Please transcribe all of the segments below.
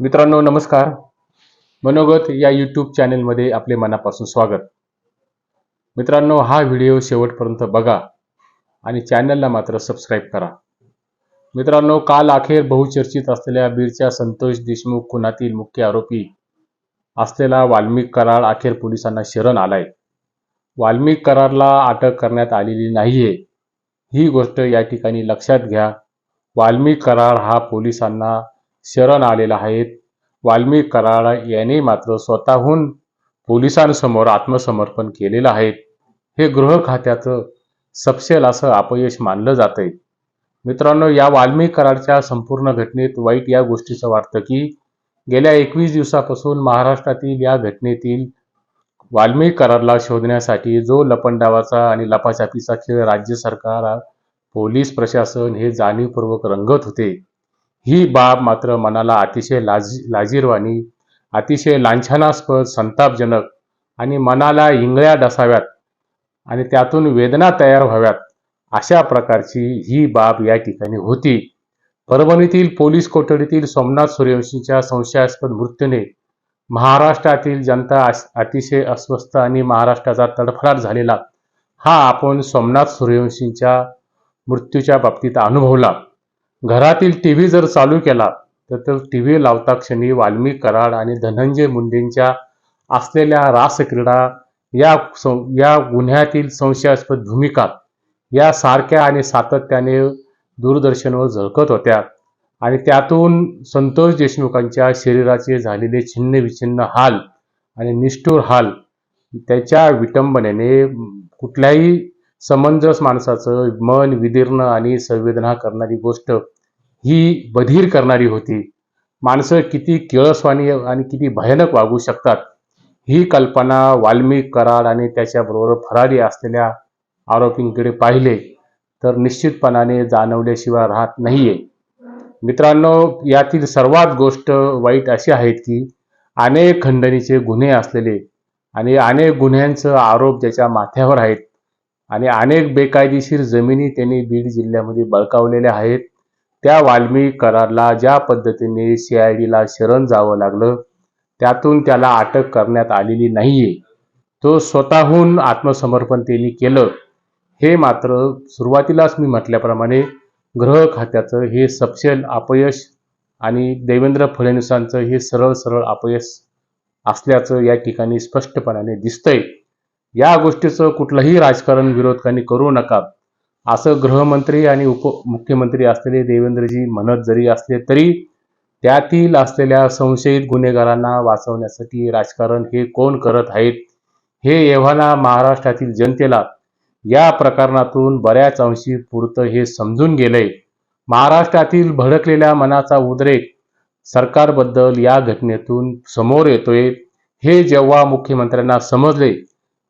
मित्रांनो नमस्कार. मनोगत या यूट्यूब चॅनेलमध्ये आपले मनापासून स्वागत. मित्रांनो हा व्हिडिओ शेवटपर्यंत बघा आणि चॅनलला मात्र सबस्क्राईब करा. मित्रांनो काल अखेर बहुचर्चित असलेल्या बीडच्या संतोष देशमुख खुनातील मुख्य आरोपी असलेला वाल्मिक कराड अखेर पोलिसांना शरण आलाय. वाल्मिक करारला अटक करण्यात आलेली नाहीये. ही गोष्ट या ठिकाणी लक्षात घ्या. वाल्मिक कराड हा पोलिसांना शरण आलेला आहेत. वाल्मिक कराड याने मात्र स्वतःहून पोलिसांसमोर आत्मसमर्पण केलेलं आहे. हे गृह खात्याचं सपशेल असं अपयश मानलं जातंय. मित्रांनो या वाल्मिक कराडच्या संपूर्ण घटनेत वाईट या गोष्टीचं वाटतं की गेल्या एकवीस दिवसापासून महाराष्ट्रातील या घटनेतील वाल्मिक करारला शोधण्यासाठी जो लपंडावाचा आणि लपाछापीचा खेळ राज्य सरकार पोलीस प्रशासन हे जाणीवपूर्वक रंगत होते. ही बाब मात्र मनाला अतिशय लाज लाजीरवाणी अतिशय लांछनास्पद संतापजनक आणि मनाला इंगळ्या डसाव्यात आणि त्यातून वेदना तयार व्हाव्यात अशा प्रकारची ही बाब या ठिकाणी होती. परभणीतील पोलीस कोठडीतील सोमनाथ सूर्यवंशीच्या संशयास्पद मृत्यूने महाराष्ट्रातील जनता अतिशय अस्वस्थ आणि महाराष्ट्राचा तडफडाट झालेला हा आपण सोमनाथ सूर्यवंशींच्या मृत्यूच्या बाबतीत अनुभवला. घरातील टी व्ही जर चालू केला तर टी व्ही लावता क्षणी वाल्मिक कराड आणि धनंजय मुंडेंच्या असलेल्या रासक्रीडा या सं- या गुन्ह्यातील संशयास्पद भूमिका या सारख्या आणि सातत्याने दूरदर्शनवर झळकत होत्या. आणि त्यातून संतोष देशमुखांच्या शरीराचे झालेले छिन्न विछिन्न हाल आणि निष्ठुर हाल त्याच्या विटंबनेने कुठल्याही समंजस माणसाचं मन विदीर्ण आणि संवेदना करणारी गोष्ट ही बधीर करणारी होती. माणसं किती किळसवाणी आणि किती भयानक वागू शकतात ही कल्पना वाल्मिक कराड आणि त्याच्याबरोबर फरारी असलेल्या आरोपींकडे पाहिले तर निश्चितपणाने जाणवल्याशिवाय राहत नाहीये. मित्रांनो यातील सर्वात गोष्ट वाईट अशी आहेत की अनेक खंडणीचे गुन्हे असलेले आणि अनेक गुन्ह्यांचं आरोप ज्याच्या माथ्यावर आहेत आणि अनेक बेकायदेशीर जमिनी त्यांनी बीड जिल्ह्यामध्ये बळकावलेल्या आहेत. त्या वाल्मी करारला ज्या पद्धतीने सीआयडीला शरण जावं लागलं त्यातून त्याला अटक करण्यात आलेली नाहीये. तो स्वतःहून आत्मसमर्पण त्यांनी केलं. हे मात्र सुरुवातीलाच मी म्हटल्याप्रमाणे ग्रह खात्याचं हे सपशेल अपयश आणि देवेंद्र फडणवीसांचं हे सरळ सरळ अपयश असल्याचं या ठिकाणी स्पष्टपणाने दिसतंय. या गोष्टीचं कुठलंही राजकारण विरोधकांनी करू नका. असं गृहमंत्री आणि उपमुख्यमंत्री असलेले देवेंद्रजी म्हणत जरी असले तरी त्यातील असलेल्या संशयित गुन्हेगारांना वाचवण्यासाठी राजकारण हे कोण करत आहेत? हे एव्हाना महाराष्ट्रातील जनतेला या प्रकरणातून बऱ्याच अंशी पुरतं हे समजून गेलंय. महाराष्ट्रातील भडकलेल्या मनाचा उद्रेक सरकारबद्दल या घटनेतून समोर येतोय. हे जेव्हा मुख्यमंत्र्यांना समजले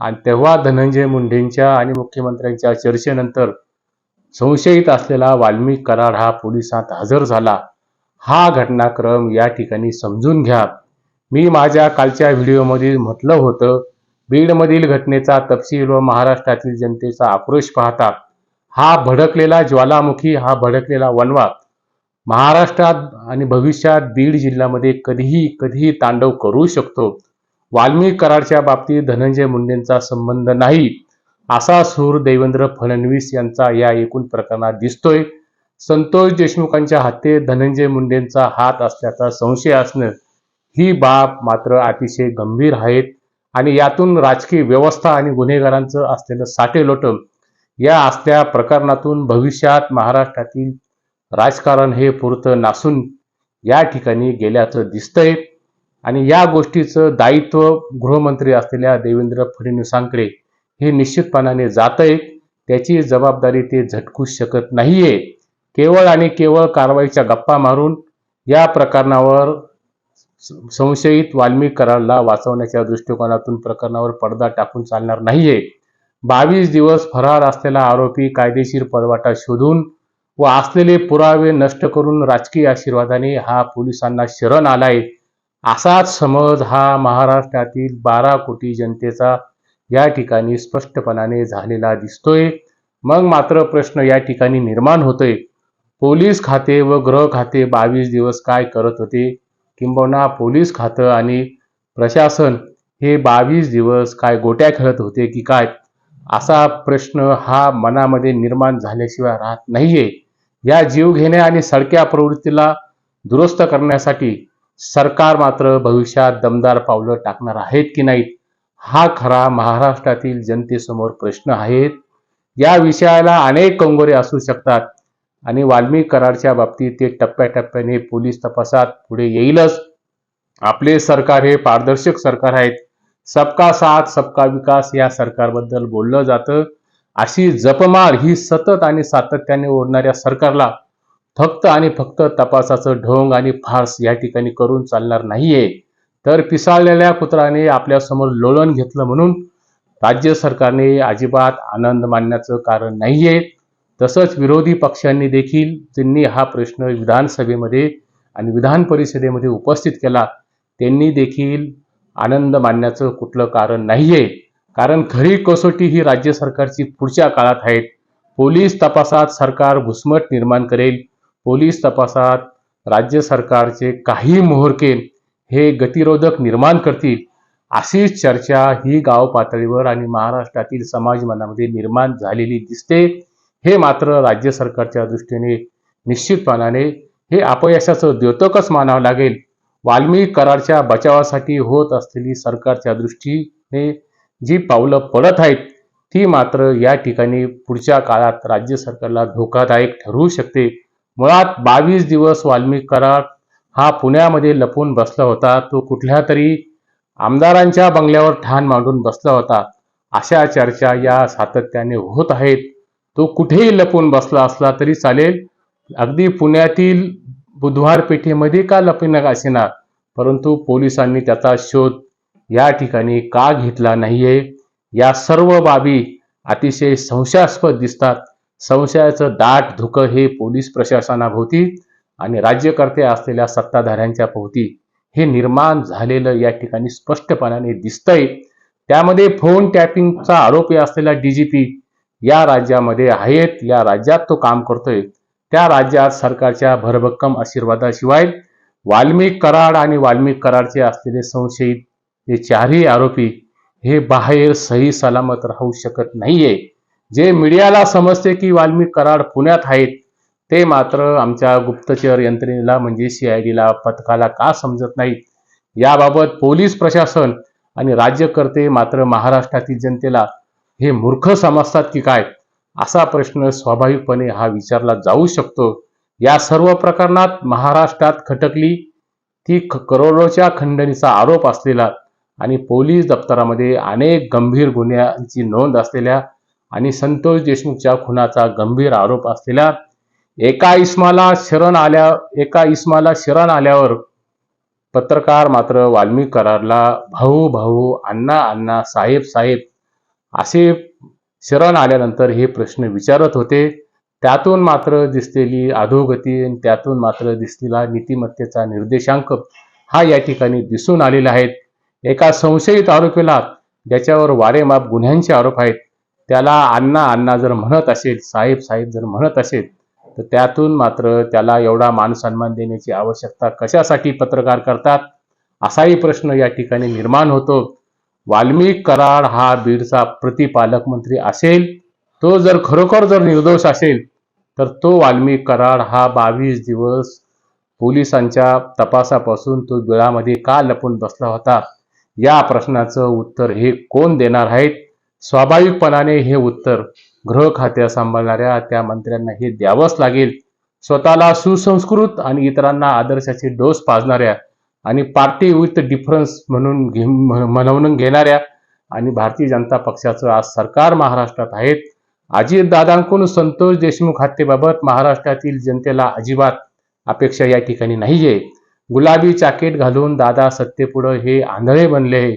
आणि तेव्हा धनंजय मुंडेंच्या आणि मुख्यमंत्र्यांच्या चर्चेनंतर संशयित असलेला वाल्मिक करार हा पोलिसात हजर झाला. हा घटनाक्रम या ठिकाणी समजून घ्या. मी माझ्या कालच्या व्हिडिओमध्ये म्हटलं होतं बीडमधील घटनेचा तपशील व महाराष्ट्रातील जनतेचा आक्रोश पाहता हा भडकलेला ज्वालामुखी हा भडकलेला वनवा महाराष्ट्रात आणि भविष्यात बीड जिल्ह्यामध्ये कधीही कधीही तांडव करू शकतो. वाल्मिक कराडच्या बाबतीत धनंजय मुंडेंचा संबंध नाही असा सूर देवेंद्र फडणवीस यांचा या एकूण प्रकरणात दिसतोय. संतोष देशमुखांच्या हत्येत धनंजय मुंडेंचा हात असल्याचा संशय असणं ही बाब मात्र अतिशय गंभीर आहेत. आणि यातून राजकीय व्यवस्था आणि गुन्हेगारांचं असलेलं साटेलोट या असल्या प्रकरणातून भविष्यात महाराष्ट्रातील राजकारण हे पुरतं नासून या ठिकाणी गेल्याचं दिसतंय. आणि या गोष्टीचं दायित्व गृहमंत्री असलेल्या देवेंद्र फडणवीसांकडे हे निश्चितपणाने जात आहे त्याची जबाबदारी ते झटकू शकत नाहीये. केवळ आणि केवळ कारवाईच्या गप्पा मारून या प्रकरणावर संशयित वाल्मिक वाचवण्याच्या दृष्टिकोनातून प्रकरणावर पडदा टाकून चालणार नाहीये. बावीस दिवस फरार असलेला आरोपी कायदेशीर पळवाटा शोधून व असलेले पुरावे नष्ट करून राजकीय आशीर्वादाने हा पोलिसांना शरण आलाय. असाच समज हा महाराष्ट्रातील बारा कोटी जनतेचा या ठिकाणी स्पष्टपणाने झालेला दिसतोय. मग मात्र प्रश्न या ठिकाणी निर्माण होतोय. पोलीस खाते व गृह खाते बावीस दिवस काय करत होते? किंबहुना पोलीस खातं आणि प्रशासन हे बावीस दिवस काय गोट्या खेळत होते की काय? असा प्रश्न हा मनामध्ये निर्माण झाल्याशिवाय राहत नाहीये. या जीवघेण्या आणि सडक्या प्रवृत्तीला दुरुस्त करण्यासाठी सरकार मात्र भविष्यात दमदार पावलं टाकणार आहेत की नाहीत हा खरा महाराष्ट्रातील जनतेसमोर प्रश्न आहेत या विषयाला अनेक कंगोरे असू शकतात आणि वाल्मिक करारच्या बाबतीत ते टप्प्याटप्प्याने पोलीस तपासात पुढे येईलच. आपले सरकार हे पारदर्शक सरकार आहेत. सबका साथ सबका विकास या सरकारबद्दल बोललं जातं. अशी जपमार ही सतत आणि सातत्याने ओढणाऱ्या सरकारला फक्त आणि फक्त तपासाचं ढोंग आणि फार्स या ठिकाणी करून चालणार नाहीये. तर पिसाळलेल्या कुत्राने आपल्यासमोर लोळण घेतलं म्हणून राज्य सरकारने अजिबात आनंद मानण्याचं कारण नाहीये. तसंच विरोधी पक्षांनी देखील त्यांनी हा प्रश्न विधानसभेमध्ये आणि विधान परिषदेमध्ये उपस्थित केला त्यांनी देखील आनंद मानण्याचं कुठलं कारण नाहीये. कारण खरी कसोटी ही राज्य सरकारची पुढच्या काळात आहेत पोलीस तपासात सरकार घुसमट निर्माण करेल. पोलीस तपासात राज्य सरकारचे काही मोहरके हे गतिरोधक निर्माण करतील अशीच चर्चा ही गाव पातळीवर आणि महाराष्ट्रातील समाज मनामध्ये निर्माण झालेली दिसते. हे मात्र राज्य सरकारच्या दृष्टीने निश्चितपणाने हे अपयशाचं द्योतकच मानावं लागेल. वाल्मिक करारच्या बचावासाठी होत असलेली सरकारच्या दृष्टीने जी पावलं पडत आहेत ती मात्र या ठिकाणी पुढच्या काळात राज्य सरकारला धोकादायक ठरू शकते. मुळात बावीस दिवस वाल्मिक कराड हा पुण्यामध्ये लपून बसला होता. तो कुठल्या तरी आमदारांच्या बंगल्यावर ठाण मांडून बसला होता. अशा चर्चा या सातत्याने होत आहेत. तो कुठेही लपून बसला असला तरी चालेल. अगदी पुण्यातील बुधवार पेठेमध्ये का लपून असेना परंतु पोलिसांनी त्याचा शोध या ठिकाणी का घेतला नाहीये? या सर्व बाबी अतिशय संशयास्पद दिसतात. संशयाचं दाट धुकं हे पोलीस प्रशासनाभोवती आणि राज्यकर्ते असलेल्या सत्ताधाऱ्यांच्या भोवती हे निर्माण झालेलं या ठिकाणी स्पष्टपणाने दिसतंय. त्यामध्ये फोन टॅपिंगचा आरोपी असलेला डीजीपी या राज्यामध्ये आहेत. या राज्यात तो काम करतोय. त्या राज्यात सरकारच्या भरभक्कम आशीर्वादाशिवाय वाल्मिक कराड आणि वाल्मिक कराडचे असलेले संशयित हे चारही आरोपी हे बाहेर सही सलामत राहू शकत नाहीये. जे मीडियाला समजते की वाल्मिक कराड पुण्यात आहेत ते मात्र आमच्या गुप्तचर यंत्रणेला म्हणजे सी आय डीला पथकाला का समजत नाहीत? याबाबत पोलीस प्रशासन आणि राज्यकर्ते मात्र महाराष्ट्रातील जनतेला हे मूर्ख समजतात की काय? असा प्रश्न स्वाभाविकपणे हा विचारला जाऊ शकतो. या सर्व प्रकरणात महाराष्ट्रात खटकली ती ख- करोडोच्या खंडणीचा आरोप असलेला आणि पोलीस दप्तरामध्ये अनेक गंभीर गुन्ह्यांची नोंद असलेल्या आणि संतोष देशमुखच्या खुनाचा गंभीर आरोप असलेल्या एका इस्माला शरण आल्या एका इस्माला शरण आल्यावर पत्रकार मात्र वाल्मिक करारला भाऊ भाऊ अण्णा अण्णा साहेब साहेब असे शरण आल्यानंतर हे प्रश्न विचारत होते. त्यातून मात्र दिसलेली अधोगती आणि त्यातून मात्र दिसलेला नीतिमत्तेचा निर्देशांक हा या ठिकाणी दिसून आलेला आहे. एका संशयित आरोपीला ज्याच्यावर वारेमाप गुन्ह्यांचे आरोप आहेत त्याला अण्णा अण्णा जर म्हणत असेल साहेब साहेब जर म्हणत असेल तर त्यातून मात्र त्याला एवढा मानसन्मान देण्याची आवश्यकता कशासाठी पत्रकार करतात? असाही प्रश्न या ठिकाणी निर्माण होतो. वाल्मिक कराड हा बीडचा प्रतिपालक मंत्री असेल तो जर खरोखर जर निर्दोष असेल तर तो वाल्मिक कराड हा बावीस दिवस पोलिसांच्या तपासापासून तो बिळामध्ये का लपून बसला होता? या प्रश्नाचं उत्तर हे कोण देणार आहेत? स्वाभाविकपणाने हे उत्तर गृह खात्या सांभाळणाऱ्या त्या मंत्र्यांना हे द्यावंच लागेल. स्वतःला सुसंस्कृत आणि इतरांना आदर्शाचे डोस पाजणाऱ्या आणि पार्टी विथ डिफरन्स म्हणून घे म्हणवून घेणाऱ्या आणि भारतीय जनता पक्षाचं आज सरकार महाराष्ट्रात आहेत. अजितदादांकडून संतोष देशमुख हत्येबाबत महाराष्ट्रातील जनतेला अजिबात अपेक्षा या ठिकाणी नाहीये. गुलाबी चाकेट घालून दादा सत्तेपुढं हे आंधळे बनले.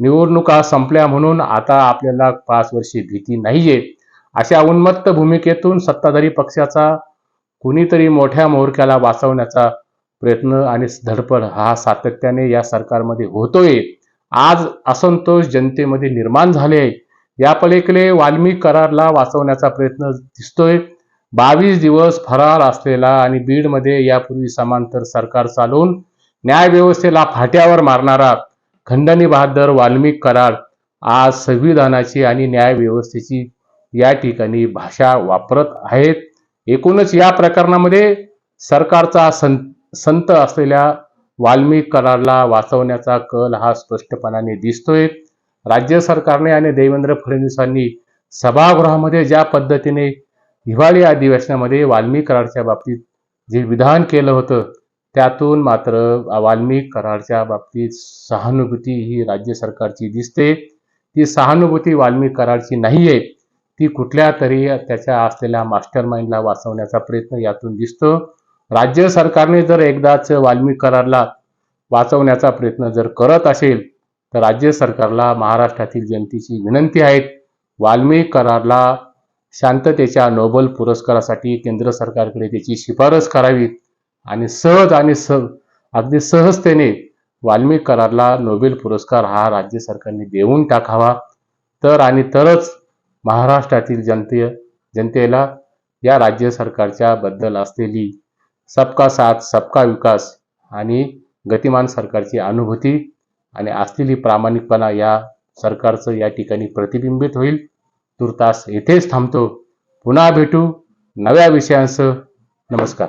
निवडणुका संपल्या म्हणून आता आपल्याला पाच वर्षे भीती नाहीये. अशा उन्मत्त भूमिकेतून सत्ताधारी पक्षाचा कुणीतरी मोठ्या मोहरक्याला वाचवण्याचा प्रयत्न आणि धडपड हा सातत्याने या सरकारमध्ये होतोय. आज असंतोष जनतेमध्ये निर्माण झाले या पलीकडे वाल्मिक करारला वाचवण्याचा प्रयत्न दिसतोय. बावीस दिवस फरार असलेला आणि बीडमध्ये यापूर्वी समांतर सरकार चालवून न्यायव्यवस्थेला फाट्यावर मारणारा खंडणी बहादर वाल्मिक करार आज संविधानाची आणि न्यायव्यवस्थेची या ठिकाणी भाषा वापरत आहेत. एकूणच या प्रकरणामध्ये सरकारचा सं संत असलेल्या वाल्मिक करारला वाचवण्याचा कल हा स्पष्टपणाने दिसतोय. राज्य सरकारने आणि देवेंद्र फडणवीसांनी सभागृहामध्ये ज्या पद्धतीने हिवाळी अधिवेशनामध्ये वाल्मिक करारच्या बाबतीत जे विधान केलं होतं त्यातून मात्र वाल्मिक करारच्या बाबतीत सहानुभूती ही राज्य सरकारची दिसते. ती सहानुभूती वाल्मिक करारची नाही आहे ती कुठल्या तरी त्याच्या असलेल्या मास्टर माइंडला वाचवण्याचा प्रयत्न यातून दिसतो. राज्य सरकारने जर एकदाच वाल्मिक करारला वाचवण्याचा प्रयत्न जर करत असेल तर राज्य सरकारला महाराष्ट्रातील जनतेची विनंती आहे. वाल्मिक करारला शांततेच्या नोबल पुरस्कारासाठी केंद्र सरकारकडे त्याची शिफारस करावी. आणि सहज आणि सह अगदी सहजतेने वाल्मिक करारला नोबेल पुरस्कार हा राज्य सरकारने देऊन टाकावा. तर आणि तरच महाराष्ट्रातील जनते जनतेला या राज्य सरकारच्या बद्दल असलेली सबका साथ सबका विकास आणि गतिमान सरकारची अनुभूती आणि असलेली प्रामाणिकपणा या सरकारचं या ठिकाणी प्रतिबिंबित होईल. तुर्तास येथेच थांबतो. पुन्हा भेटू नव्या विषयांसह. नमस्कार.